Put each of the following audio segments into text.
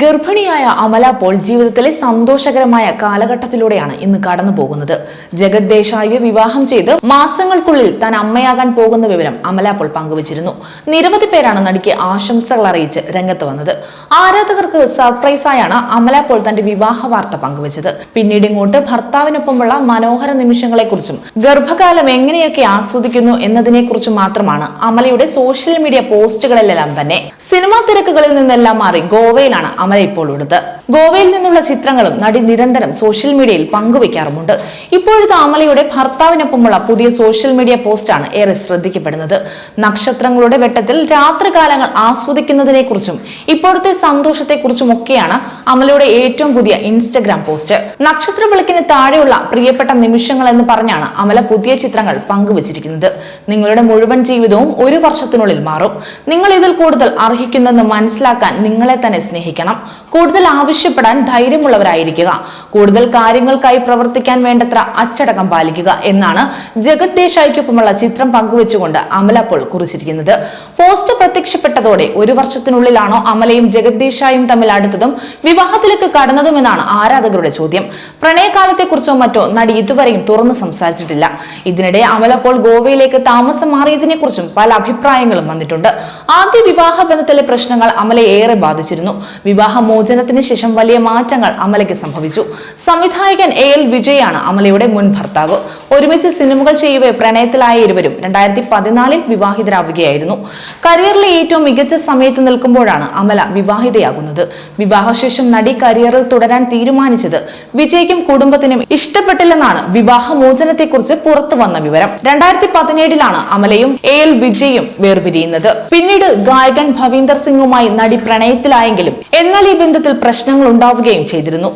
ഗർഭിണിയായ അമല പോൾ ജീവിതത്തിലെ സന്തോഷകരമായ കാലഘട്ടത്തിലൂടെയാണ് ഇന്ന് കടന്നു പോകുന്നത്. ജഗത് ദേശായിയെ വിവാഹം ചെയ്ത് മാസങ്ങൾക്കുള്ളിൽ താൻ അമ്മയാകാൻ പോകുന്ന വിവരം അമല പോൾ പങ്കുവച്ചിരുന്നു. നിരവധി പേരാണ് നടിക്ക് ആശംസകൾ അറിയിച്ച് രംഗത്ത് വന്നത്. ആരാധകർക്ക് സർപ്രൈസായാണ് അമല പോൾ തന്റെ വിവാഹ വാർത്ത പങ്കുവച്ചത്. പിന്നീട് ഇങ്ങോട്ട് ഭർത്താവിനൊപ്പമുള്ള മനോഹര നിമിഷങ്ങളെക്കുറിച്ചും ഗർഭകാലം എങ്ങനെയൊക്കെ ആസ്വദിക്കുന്നു എന്നതിനെക്കുറിച്ചും മാത്രമാണ് അമലയുടെ സോഷ്യൽ മീഡിയ പോസ്റ്റുകളിലെല്ലാം തന്നെ. സിനിമാ തിരക്കുകളിൽ നിന്നെല്ലാം മാറി ഗോവയിലാണ് അമല ഇപ്പോൾ ഉള്ളത്. ഗോവയിൽ നിന്നുള്ള ചിത്രങ്ങളും നടി നിരന്തരം സോഷ്യൽ മീഡിയയിൽ പങ്കുവയ്ക്കാറുമുണ്ട് ഇപ്പോഴത്തെ അമലയുടെ ഭർത്താവിനൊപ്പമുള്ള പുതിയ സോഷ്യൽ മീഡിയ പോസ്റ്റാണ് ഏറെ ശ്രദ്ധിക്കപ്പെടുന്നത്. നക്ഷത്രങ്ങളുടെ വെട്ടത്തിൽ രാത്രികാലങ്ങൾ ആസ്വദിക്കുന്നതിനെക്കുറിച്ചും ഇപ്പോഴത്തെ സന്തോഷത്തെക്കുറിച്ചും ഒക്കെയാണ് അമലയുടെ ഏറ്റവും പുതിയ ഇൻസ്റ്റഗ്രാം പോസ്റ്റ് നക്ഷത്ര വിളക്കിന് താഴെയുള്ള പ്രിയപ്പെട്ട നിമിഷങ്ങൾ എന്ന് പറഞ്ഞാണ് അമല പുതിയ ചിത്രങ്ങൾ പങ്കുവച്ചിരിക്കുന്നത്. നിങ്ങളുടെ മുഴുവൻ ജീവിതവും ഒരു വർഷത്തിനുള്ളിൽ മാറും. നിങ്ങൾ ഇതിൽ കൂടുതൽ അർഹിക്കുന്നെന്ന് മനസ്സിലാക്കാൻ നിങ്ങളെ തന്നെ സ്നേഹിക്കണം. കൂടുതൽ ആവശ്യപ്പെടാൻ ധൈര്യമുള്ളവരായിരിക്കുക. കൂടുതൽ കാര്യങ്ങൾക്കായി പ്രവർത്തിക്കാൻ വേണ്ടത്ര അച്ചടക്കം പാലിക്കുക എന്നാണ് ജഗത് ദേശായിക്കൊപ്പമുള്ള ചിത്രം പങ്കുവെച്ചുകൊണ്ട് അമല പോൾ കുറിച്ചിരിക്കുന്നത്. പോസ്റ്റ് പ്രത്യക്ഷപ്പെട്ടതോടെ ഒരു വർഷത്തിനുള്ളിലാണോ അമലയും ജഗത് ദേശായും തമ്മിൽ അടുത്തതും വിവാഹത്തിലേക്ക് കടന്നതുമെന്നാണ് ആരാധകരുടെ ചോദ്യം. പ്രണയകാലത്തെക്കുറിച്ചോ മറ്റോ നടി ഇതുവരെയും തുറന്നു സംസാരിച്ചിട്ടില്ല. ഇതിനിടെ അമല പോൾ ഗോവയിലേക്ക് താമസം മാറിയതിനെക്കുറിച്ചും പല അഭിപ്രായങ്ങളും വന്നിട്ടുണ്ട്. ആദ്യ വിവാഹ ബന്ധത്തിലെ പ്രശ്നങ്ങൾ അമലയെ ഏറെ ബാധിച്ചിരുന്നു. വിവാഹ മോചനത്തിന് ശേഷം വലിയ മാറ്റങ്ങൾ അമലയ്ക്ക് സംഭവിച്ചു. സംവിധായകൻ എ എൽ വിജയാണ് അമലയുടെ മുൻ ഭർത്താവ്. ഒരുമിച്ച് സിനിമകൾ ചെയ്യവേ പ്രണയത്തിലായ ഇരുവരും രണ്ടായിരത്തി പതിനാലിൽ വിവാഹിതരാവുകയായിരുന്നു. കരിയറിലെ ഏറ്റവും മികച്ച സമയത്ത് നിൽക്കുമ്പോഴാണ് അമല വിവാഹിതയാകുന്നത്. വിവാഹശേഷം നടി കരിയറിൽ തുടരാൻ തീരുമാനിച്ചത് വിജയ്ക്കും കുടുംബത്തിനും ഇഷ്ടപ്പെട്ടില്ലെന്നാണ് വിവാഹമോചനത്തെക്കുറിച്ച് പുറത്തു വന്ന വിവരം. രണ്ടായിരത്തി പതിനേഴിലാണ് അമലയും എ എൽ വിജയും വേർപിരിയുന്നത്. പിന്നീട് ഗായകൻ ഭവീന്ദർ സിംഗുമായി നടി പ്രണയത്തിലായെങ്കിലും എന്നാൽ ഈ ബന്ധത്തിൽ പ്രശ്നങ്ങൾ ഉണ്ടാവുകയും ചെയ്തിരുന്നു.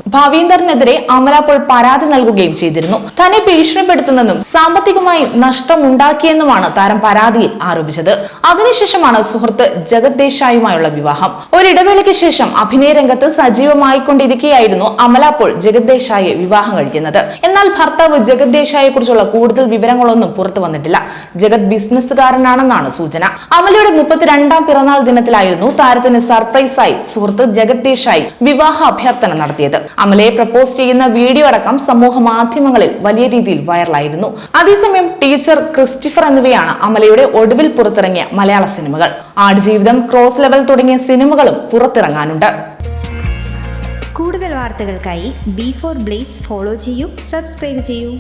ഭവീന്ദറിനെതിരെ അമല പരാതി നൽകുകയും ചെയ്തിരുന്നു. തന്നെ ഭീഷണിപ്പെടുത്തുന്നെന്നും സാമ്പത്തികമായി നഷ്ടമുണ്ടാക്കിയെന്നുമാണ് താരം പരാതിയിൽ ആരോപിച്ചത്. അതിനുശേഷമാണ് സുഹൃത്ത് ജഗത് ദേശായുമായുള്ള വിവാഹം. ഒരിടവേളയ്ക്ക് ശേഷം അഭിനയ രംഗത്ത് സജീവമായിക്കൊണ്ടിരിക്കെയായിരുന്നു അമല പോൾ ജഗത് ദേശായെ വിവാഹം കഴിക്കുന്നത്. എന്നാൽ ഭർത്താവ് ജഗത് ദേശായെ കുറിച്ചുള്ള കൂടുതൽ വിവരങ്ങളൊന്നും പുറത്തു വന്നിട്ടില്ല. ജഗത് ബിസിനസ്സുകാരനാണെന്നാണ് സൂചന. അമലയുടെ മുപ്പത്തിരണ്ടാം പിറന്നാൾ ദിനത്തിലായിരുന്നു താരത്തിന് സർപ്രൈസായി സുഹൃത്ത് ജഗത് ദേശായി വിവാഹ അഭ്യർത്ഥന നടത്തിയത്. അമലയെ പ്രപ്പോസ് ചെയ്യുന്ന വീഡിയോ അടക്കം സമൂഹ മാധ്യമങ്ങളിൽ വലിയ രീതിയിൽ വൈറലായിരുന്നു. അതേസമയം ടീച്ചർ ക്രിസ്റ്റിഫർ എന്നിവയാണ് അമലയുടെ ഒടുവിൽ പുറത്തിറങ്ങിയ മലയാള സിനിമകൾ. ആടുജീവിതം ക്രോസ് ലെവൽ തുടങ്ങിയ സിനിമകളും പുറത്തിറങ്ങാനുണ്ട്. കൂടുതൽ വാർത്തകൾക്കായി ബി ഫോർ ബ്ലേസ് ഫോളോ ചെയ്യൂ സബ്സ്ക്രൈബ് ചെയ്യൂ.